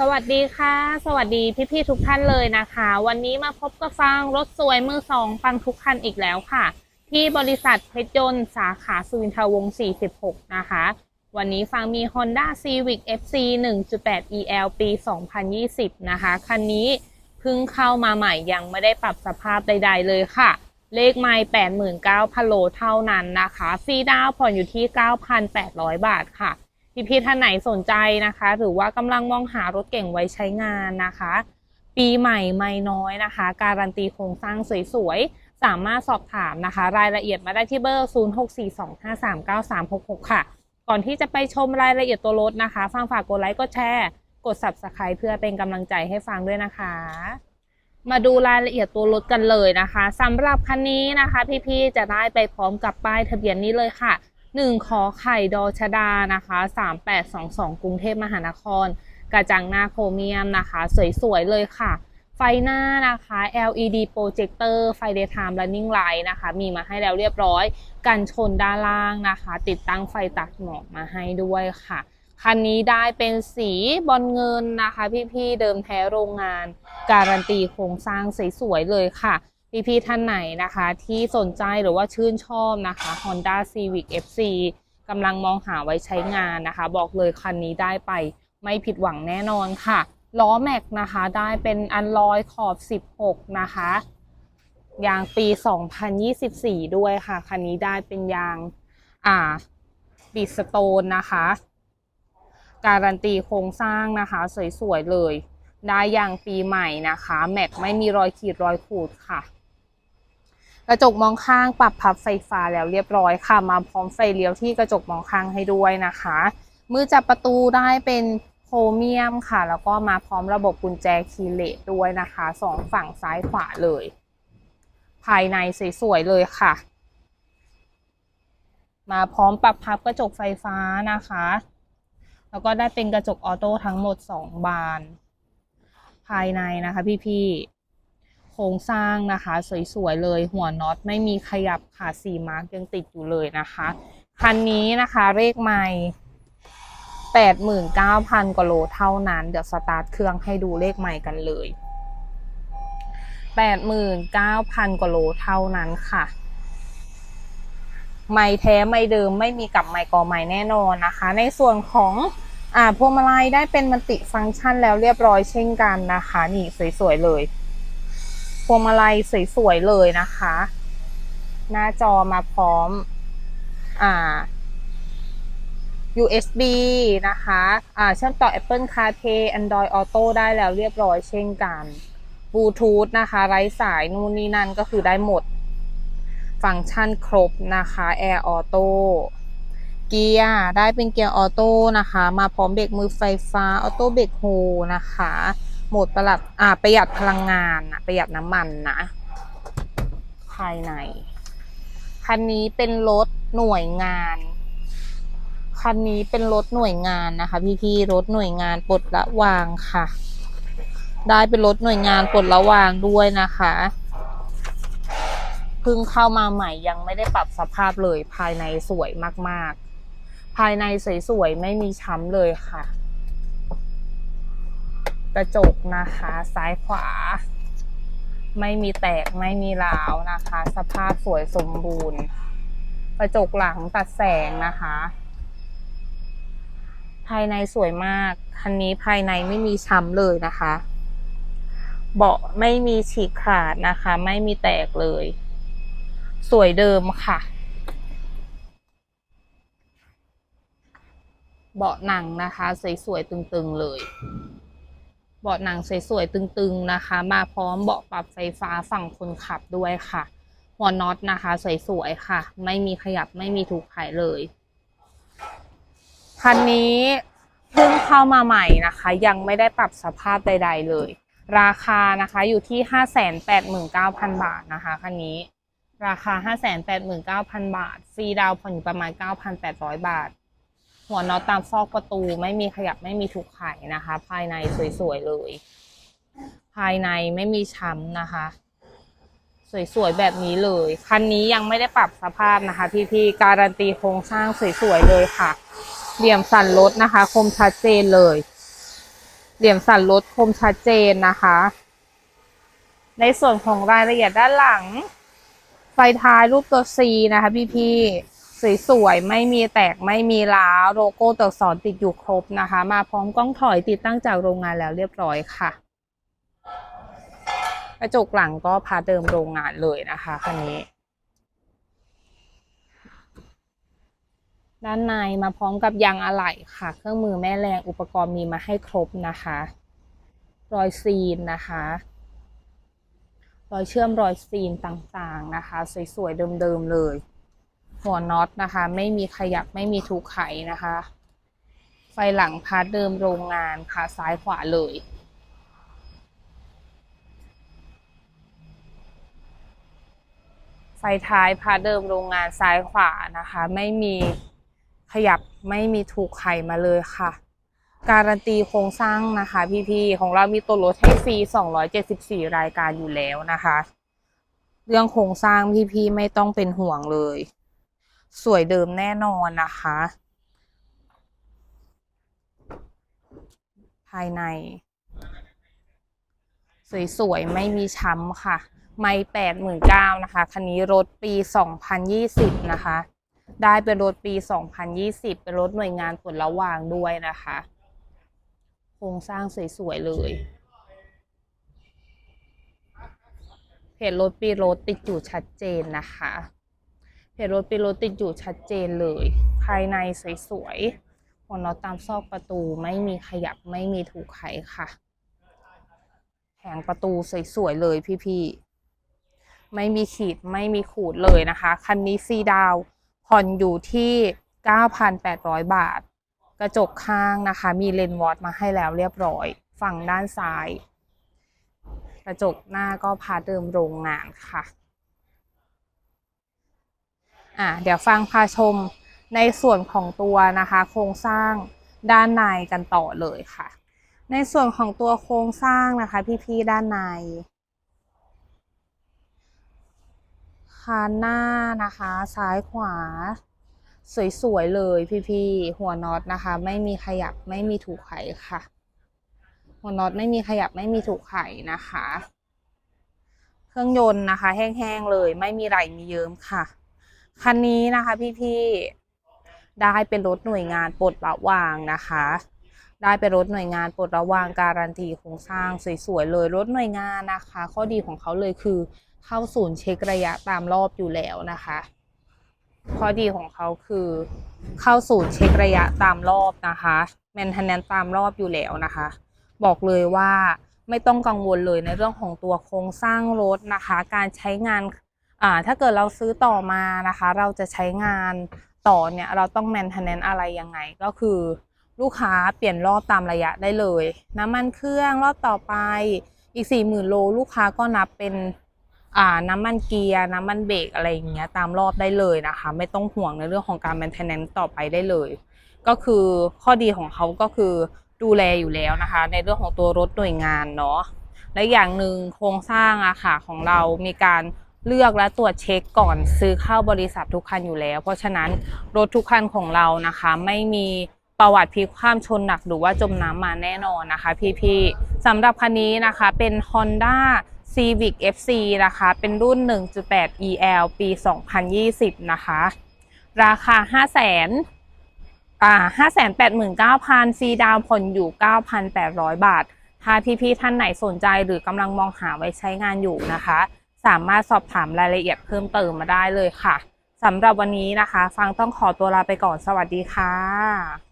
สวัสดีค่ะ สวัสดีพี่ๆทุกท่านเลยนะคะ วันนี้มาพบกับฟังรถสวยมือสองฟังทุกคันอีกแล้วค่ะ ที่บริษัทเพชรยนต์สาขาสุวินทวงศ์46 นะคะ วันนี้ฟังมี Honda Civic FC 1.8 EL ปี 2020 นะคะ คันนี้เพิ่งเข้ามาใหม่ยังไม่ได้ปรับสภาพใด ๆ เลยค่ะ เลขไม่89,000โลเท่านั้นนะคะ ฟรีดาวผ่อนอยู่ที่ 9,800 บาทค่ะ พี่ๆท่านไหนสนใจนะคะ หรือว่ากำลังมองหารถเก่งไว้ใช้งานนะคะ ปีใหม่ไม่น้อยนะคะ การันตีโครงสร้างสวยๆ สามารถสอบถามนะคะ รายละเอียดมาได้ที่เบอร์ 0642539366 ค่ะ ก่อนที่จะไปชมรายละเอียดตัวรถนะคะ ฟังฝากกดไลค์กดแชร์กด subscribe เพื่อเป็นกำลังใจให้ฟังด้วยนะคะ มาดูรายละเอียดตัวรถกันเลยนะคะสำหรับคันนี้นะคะ พี่ๆจะได้ไปพร้อมกับป้ายทะเบียนนี้เลยค่ะ 1ขอไข่ดอชดานะคะ3822 กรุงเทพมหานคร กระจังหน้าโครเมียมนะคะ สวยๆเลยค่ะ ไฟหน้านะคะ LED projector ไฟ daytime running light นะคะ มีมาให้แล้วเรียบร้อย กันชนด้านล่างนะคะ ติดตั้งไฟตัดหมอกมาให้ด้วยค่ะคันนี้ได้เป็นสีบอลเงินนะคะ พี่ๆเดิมแท้โรงงาน การันตีโครงสร้างสวยๆเลยค่ะ พี่ๆท่านไหนนะคะ ที่สนใจหรือว่าชื่นชอบนะคะ Honda Civic FC กำลังมองหาไว้ใช้งานนะคะ บอกเลยคันนี้ได้ไปไม่ผิดหวังแน่นอนค่ะ ล้อแม็กนะคะได้เป็นอันลอยขอบ 16 นะคะยางปี 2024 ด้วยค่ะ คันนี้ได้เป็นยางอ่าบิสโตนนะคะ การันตีโครงสร้างนะคะ สวย ๆ เลย ได้ยางปีใหม่นะคะ แม็กไม่มีรอยขีดรอยขูดค่ะ กระจกมองข้างปรับพับไฟฟ้าแล้วเรียบร้อยค่ะ มาพร้อมไฟเลี้ยวที่กระจกมองข้างให้ด้วยนะคะ มือจับประตูได้เป็นโครเมียมค่ะ แล้วก็มาพร้อมระบบกุญแจคีย์เลสด้วยนะคะสองฝั่งซ้ายขวาเลย ภายในสวยๆเลยค่ะ มาพร้อมปรับพับกระจกไฟฟ้านะคะ แล้วก็ได้เป็นกระจกออโต้ทั้งหมด 2 บาน ภายในนะคะพี่ๆ โครงสร้างนะคะ สวยๆเลยหัวน็อตไม่มีขยับค่ะสีมาร์กยังติดอยู่เลยนะคะ คันนี้นะคะเลขไม่แปดหมื่นเก้าพันกว่าโลเท่านั้น เดี๋ยวสตาร์ทเครื่องให้ดูเลขใหม่กันเลยแปดหมื่นเก้าพันกว่าโลเท่านั้นค่ะไม่แท้ไม่เดิมไม่มีกับไมค์กอไม้แน่นอนนะคะ ในส่วนของอ่าพวงมาลัยได้เป็นมัลติฟังก์ชันแล้วเรียบร้อยเช่นกันนะคะ นี่สวยๆเลย พวงมาลัยสวยๆเลยนะคะ หน้าจอมาพร้อม อ่า USB นะคะ อ่า เชื่อมต่อ Apple CarPlay Android Auto ได้แล้วเรียบร้อยเช่นกันบลูทูธนะคะ ไร้สายนู่นนี่นั่นก็คือได้หมด ฟังก์ชันครบนะคะ Air Auto เกียร์ได้เป็นเกียร์ออโต้นะคะ มาพร้อมเบรกมือไฟฟ้า ออโต้เบรกโฮนะคะ โหมดประหลัดอ่าประหยัดพลังงานนะประหยัดน้ำมันนะ ภายใน คันนี้เป็นรถหน่วยงานคันนี้เป็นรถหน่วยงานนะคะ พี่ๆรถหน่วยงานปลดละวางค่ะ ได้เป็นรถหน่วยงานปลดละวางด้วยนะคะเพิ่งเข้ามาใหม่ยังไม่ได้ปรับสภาพเลยภายในสวยมากๆ ภายในสวยๆไม่มีช้ำเลยค่ะ กระจกนะคะ ซ้ายขวา ไม่มีแตกไม่มีร้าวนะคะ สภาพสวยสมบูรณ์ กระจกหลังตัดแสงนะคะ ภายในสวยมากคันนี้ภายในไม่มีช้ำเลยนะคะ เบาะไม่มีฉีกขาดนะคะ ไม่มีแตกเลย สวยเดิมค่ะเบาะหนังนะคะ สวยๆตึงๆเลย บาะหนังสวยๆตึงๆนะคะ มาพร้อมเบาะปรับไฟฟ้าฝั่งคนขับด้วยค่ะ หัวน็อตนะคะ สวยๆค่ะ ไม่มีขยับไม่มีถูกไขเลยคันนี้เพิ่งเข้ามาใหม่นะคะ ยังไม่ได้ปรับสภาพใด ๆ เลย ราคานะคะอยู่ที่ 589,000 บาทนะคะคันนี้ ราคา 589,000 บาทฟรีดาวผ่อนอยู่ประมาณ 9,800 บาท หัวน็อตตามซอกประตูไม่มีขยับไม่มีถูกไขนะคะ ภายในสวยๆเลย ภายในไม่มีช้ำนะคะ สวยๆแบบนี้เลย คันนี้ยังไม่ได้ปรับสภาพนะคะ พี่ๆการันตีโครงสร้างสวยๆเลยค่ะ เหลี่ยมสันรถนะคะ คมชัดเจนเลย เหลี่ยมสันรถคมชัดเจนนะคะ ในส่วนของรายละเอียดด้านหลัง ไฟท้ายรูปตัว C นะคะ พี่พี่ๆ สวยๆ ไม่มีแตกไม่มีล้าวโลโก้ตัวอักษรติดอยู่ครบนะคะ มาพร้อมกล้องถอยติดตั้งจากโรงงานแล้วเรียบร้อยค่ะ กระจกหลังก็พาเดิมโรงงานเลยนะคะคันนี้ ด้านในมาพร้อมกับยางอะไหล่ค่ะ เครื่องมือแม่แรงอุปกรณ์มีมาให้ครบนะคะ รอยซีนนะคะรอยเชื่อมรอยซีนต่างๆนะคะ สวยๆ เดิมๆ เลย หัวน็อตนะคะ ไม่มีขยับไม่มีถูกไขนะคะ ไฟหลังพาร์ทเดิมโรงงานค่ะซ้ายขวาเลยไฟท้ายพาร์ทเดิมโรงงานซ้ายขวานะคะ ไม่มีขยับไม่มีถูกไขมาเลยค่ะ การันตีโครงสร้างนะคะ พี่ๆของเรามีตัวรถให้ฟรี 274 รายการอยู่แล้วนะคะ เรื่องโครงสร้างพี่ๆไม่ต้องเป็นห่วงเลย สวยเดิมแน่นอนนะคะ ภายใน สวยๆ ไม่มีช้ำค่ะ ไม่แปดหมื่นเก้านะคะ คันนี้รถปีสองพันยี่สิบนะคะ ได้เป็นรถปีสองพันยี่สิบเป็นรถหน่วยงานผลระหว่างด้วยนะคะ โครงสร้างสวยๆ เลยเพจรถปีรถติดอยู่ชัดเจนนะคะ เพจรถปีรถติดอยู่ชัดเจนเลย ภายในสวยๆหัวน็อตตามซอกประตูไม่มีขยับไม่มีถูกไขค่ะแผงประตูสวยๆเลยพี่ๆไม่มีขีดไม่มีขูดเลยนะคะ คันนี้ฟรีดาวผ่อนอยู่ที่ 9,800 บาท กระจกข้างนะคะ มีเลนส์วอตมาให้แล้วเรียบร้อย ฝั่งด้านซ้าย กระจกหน้าก็พาเดิมโรงงานค่ะ อะเดี๋ยวฟังพาชมในส่วนของตัวนะคะ โครงสร้างด้านในกันต่อเลยค่ะ ในส่วนของตัวโครงสร้างนะคะ พี่ๆด้านในคานหน้านะคะ ซ้ายขวา สวยๆเลยพี่ๆหัวน็อตนะคะ ไม่มีขยับไม่มีถูกไขค่ะ หัวน็อตไม่มีขยับไม่มีถูกไขนะคะ เครื่องยนต์นะคะ แห้งๆเลย ไม่มีไหลมีเยิ้มค่ะ คันนี้นะคะพี่ๆได้เป็นรถหน่วยงานปลดระวางนะคะ ได้เป็นรถหน่วยงานปลดระวางการันตีโครงสร้างสวยๆเลยรถหน่วยงานนะคะ ข้อดีของเขาเลยคือเข้าศูนย์เช็คระยะตามรอบอยู่แล้วนะคะข้อดีของเขาคือเข้าศูนย์เช็คระยะตามรอบนะคะแมนเทนแนนตามรอบอยู่แล้วนะคะ บอกเลยว่าไม่ต้องกังวลเลยในเรื่องของตัวโครงสร้างรถนะคะ การใช้งาน อ่าถ้าเกิดเราซื้อต่อมานะคะ เราจะใช้งานต่อเนี่ยเราต้องแมนเทนแนนอะไรยังไงก็คือลูกค้าเปลี่ยนรอบตามระยะได้เลย น้ำมันเครื่องรอบต่อไปอีก 4 0,000 โลลูกค้าก็นับเป็นอ่าน้ำมันเกียร์น้ำมันเบรกอะไรอย่างเงี้ยตามรอบได้เลยนะคะ ไม่ต้องห่วงในเรื่องของการ maintenance ต่อไปได้เลย ก็คือข้อดีของเขาก็คือดูแลอยู่แล้วนะคะ ในเรื่องของตัวรถหน่วยงานเนาะและอย่างหนึ่งโครงสร้างอะค่ะของเรามีการ เลือกและตรวจเช็คก่อนซื้อเข้าบริษัททุกคันอยู่แล้ว เพราะฉะนั้นรถทุกคันของเรานะคะ ไม่มีประวัติพลิกคว่ำชนหนักหรือว่าจมน้ำมาแน่นอนนะคะ พี่ๆสำหรับคันนี้นะคะเป็น Honda Civic FC นะคะ เป็นรุ่น 1.8 EL ปี 2020 นะคะ ราคา 5 0 0 0 0 0อ่า589,000ฟรีดาวผ่อนอยู่ 9,800 บาท ถ้าพี่ๆท่านไหนสนใจหรือกำลังมองหาไว้ใช้งานอยู่นะคะ สามารถสอบถามรายละเอียดเพิ่มเติมมาได้เลยค่ะสำหรับวันนี้นะคะ ฟังต้องขอตัวลาไปก่อนสวัสดีค่ะ